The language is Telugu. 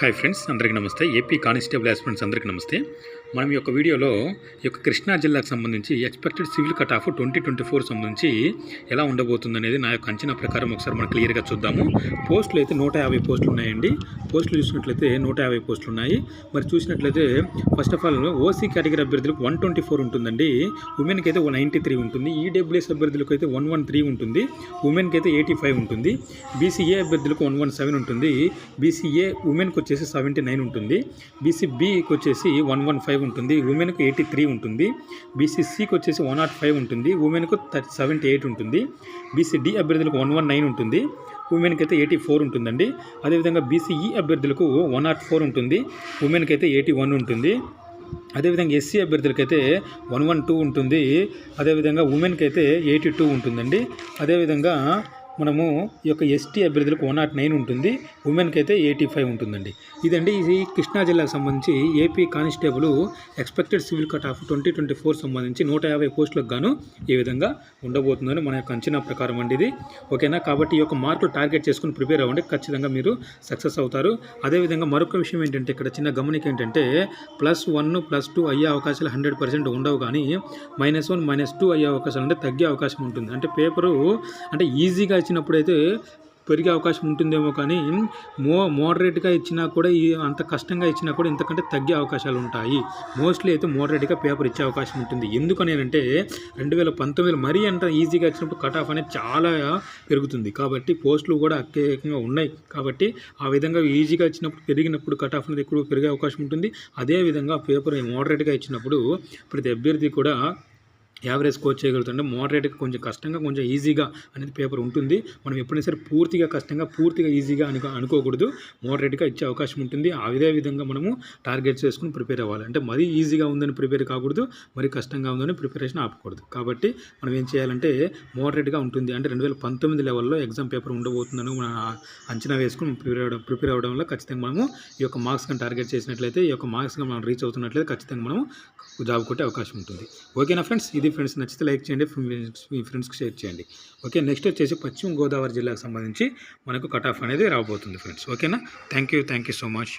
హాయ్ ఫ్రెండ్స్ అందరికీ నమస్తే. ఏపీ కానిస్టేబుల్ ఆస్పిరెంట్స్ అందరికీ నమస్తే. మనం ఈ యొక్క వీడియోలో ఈ యొక్క కృష్ణా జిల్లాకు సంబంధించి expected civil cut off twenty twenty four సంబంధించి ఎలా ఉండబోతుంది అనేది నా యొక్క అంచనా ప్రకారం ఒకసారి మనం క్లియర్గా చూద్దాము. పోస్టులు అయితే నూట యాభై పోస్టులు ఉన్నాయండి. పోస్టులు చూసినట్లయితే నూట యాభై పోస్టులు ఉన్నాయి. మరి చూసినట్లయితే first of all OC category అభ్యర్థులకు వన్ ట్వంటీ ఫోర్ ఉంటుందండి ఉమెన్కి అయితే వన్ నైంటీ త్రీ ఉంటుంది ఈడబ్ల్యూఎస్ అభ్యర్థులకు అయితే వన్ వన్ త్రీ ఉంటుంది. ఉమెన్కి అయితే ఎయిటీ ఫైవ్ ఉంటుంది బీసీఏ అభ్యర్థులకు వన్ వన్ సెవెన్ ఉంటుంది. బీసీఏ ఉమెన్కి వచ్చేసి సెవెంటీ నైన్ ఉంటుంది. బీసీ బీకి వచ్చేసి వన్ వన్ ఫైవ్ ఉంటుంది. ఉమెన్కు ఎయిటీ త్రీ ఉంటుంది. బీసీసీకి వచ్చేసి వన్ నాట్ ఫైవ్ ఉంటుంది. ఉమెన్కు థర్టీ సెవెంటీ ఎయిట్ ఉంటుంది. బీసీ డి అభ్యర్థులకు వన్ వన్ నైన్ ఉంటుంది. ఉమెన్కి అయితే ఎయిటీ ఫోర్ ఉంటుందండి. అదేవిధంగా బీసీఈ అభ్యర్థులకు వన్ నాట్ ఫోర్ ఉంటుంది. ఉమెన్కి అయితే ఎయిటీ వన్ ఉంటుంది. అదేవిధంగా ఎస్సీ అభ్యర్థులకైతే వన్ వన్ టూ ఉంటుంది. అదేవిధంగా ఉమెన్కి అయితే ఎయిటీ టూ ఉంటుందండి. అదేవిధంగా మనము ఈ యొక్క ఎస్టీ అభ్యర్థులకు వన్ నాట్ నైన్ ఉంటుంది. ఉమెన్కి అయితే ఎయిటీ ఫైవ్ ఉంటుందండి. ఇదండి ఇది కృష్ణా జిల్లాకు సంబంధించి AP constable expected civil cut off twenty twenty four సంబంధించి నూట యాభై పోస్టులకు గాను ఈ విధంగా ఉండబోతుందని మన యొక్క అంచనా ప్రకారం అండి ఇది. ఓకేనా? కాబట్టి ఈ యొక్క మార్కులు టార్గెట్ చేసుకుని ప్రిపేర్ అవ్వండి. ఖచ్చితంగా మీరు సక్సెస్ అవుతారు. అదేవిధంగా మరొక విషయం ఏంటంటే ఇక్కడ చిన్న గమనిక ఏంటంటే ప్లస్ వన్ ప్లస్ టూ అయ్యే అవకాశాలు హండ్రెడ్ పర్సెంట్ ఉండవు కానీ మైనస్ వన్ మైనస్ టూ అయ్యే అవకాశాలు అంటే తగ్గే అవకాశం ఉంటుంది. అంటే పేపరు అంటే ఈజీగా ఇచ్చినప్పుడు అయితే పెరిగే అవకాశం ఉంటుందేమో కానీ మో మోడరేట్గా ఇచ్చినా కూడా ఈ అంత కష్టంగా ఇచ్చినా కూడా ఇంతకంటే తగ్గే అవకాశాలు ఉంటాయి. మోస్ట్లీ అయితే మోడరేట్గా పేపర్ ఇచ్చే అవకాశం ఉంటుంది. ఎందుకని అంటే రెండు వేల పంతొమ్మిదిలో మరీ అంత ఈజీగా ఇచ్చినప్పుడు కట్ ఆఫ్ అనేది చాలా పెరుగుతుంది. కాబట్టి పోస్టులు కూడా అత్యధికంగా ఉన్నాయి. కాబట్టి ఆ విధంగా ఈజీగా ఇచ్చినప్పుడు పెరిగినప్పుడు కట్ ఆఫ్ అనేది ఎక్కువ పెరిగే అవకాశం ఉంటుంది. అదేవిధంగా పేపర్ మోడరేట్గా ఇచ్చినప్పుడు ప్రతి అభ్యర్థి కూడా యావరేజ్ స్కోర్ చేయగలుగుతుంటే మోడరేట్గా కొంచెం కష్టంగా కొంచెం ఈజీగా అనేది పేపర్ ఉంటుంది. మనం ఎప్పుడైనా సరే పూర్తిగా కష్టంగా పూర్తిగా ఈజీగా అనుకో అనుకోకూడదు. మోడరేట్గా ఇచ్చే అవకాశం ఉంటుంది. అదే విధంగా మనము టార్గెట్ చేసుకుని ప్రిపేర్ అవ్వాలి. అంటే మరీ ఈజీగా ఉందని ప్రిపేర్ కాకూడదు మరీ కష్టంగా ఉందని ప్రిపరేషన్ ఆపకూడదు. కాబట్టి మనం ఏం చేయాలంటే మోడరేట్గా ఉంటుంది. అంటే రెండు వేల పంతొమ్మిది లెవెల్లో ఎగ్జామ్ పేపర్ ఉండబోతుందని మనం అంచనా వేసుకుని ప్రిపేర్ అవ్వడం ప్రిపేర్ అవ్వడం వల్ల ఖచ్చితంగా మనము ఈ యొక్క మార్క్స్ కానీ టార్గెట్ చేసినట్లయితే ఈ యొక్క మార్క్స్గా మనం రీచ్ అవుతున్నట్లయితే ఖచ్చితంగా మనం జాబ్ కొట్టే అవకాశం ఉంటుంది. ఓకేనా ఫ్రెండ్స్? ఇది ఫ్రెండ్స్ నచ్చితే లైక్ చేయండి ఫ్రెండ్స్ మీ ఫ్రెండ్స్కి షేర్ చేయండి. ఓకే నెక్స్ట్ వచ్చేసి పశ్చిమ గోదావరి జిల్లాకు సంబంధించి మనకు కట్ ఆఫ్ అనేది రాబోతుంది ఫ్రెండ్స్ ఓకేనా thank you thank you so much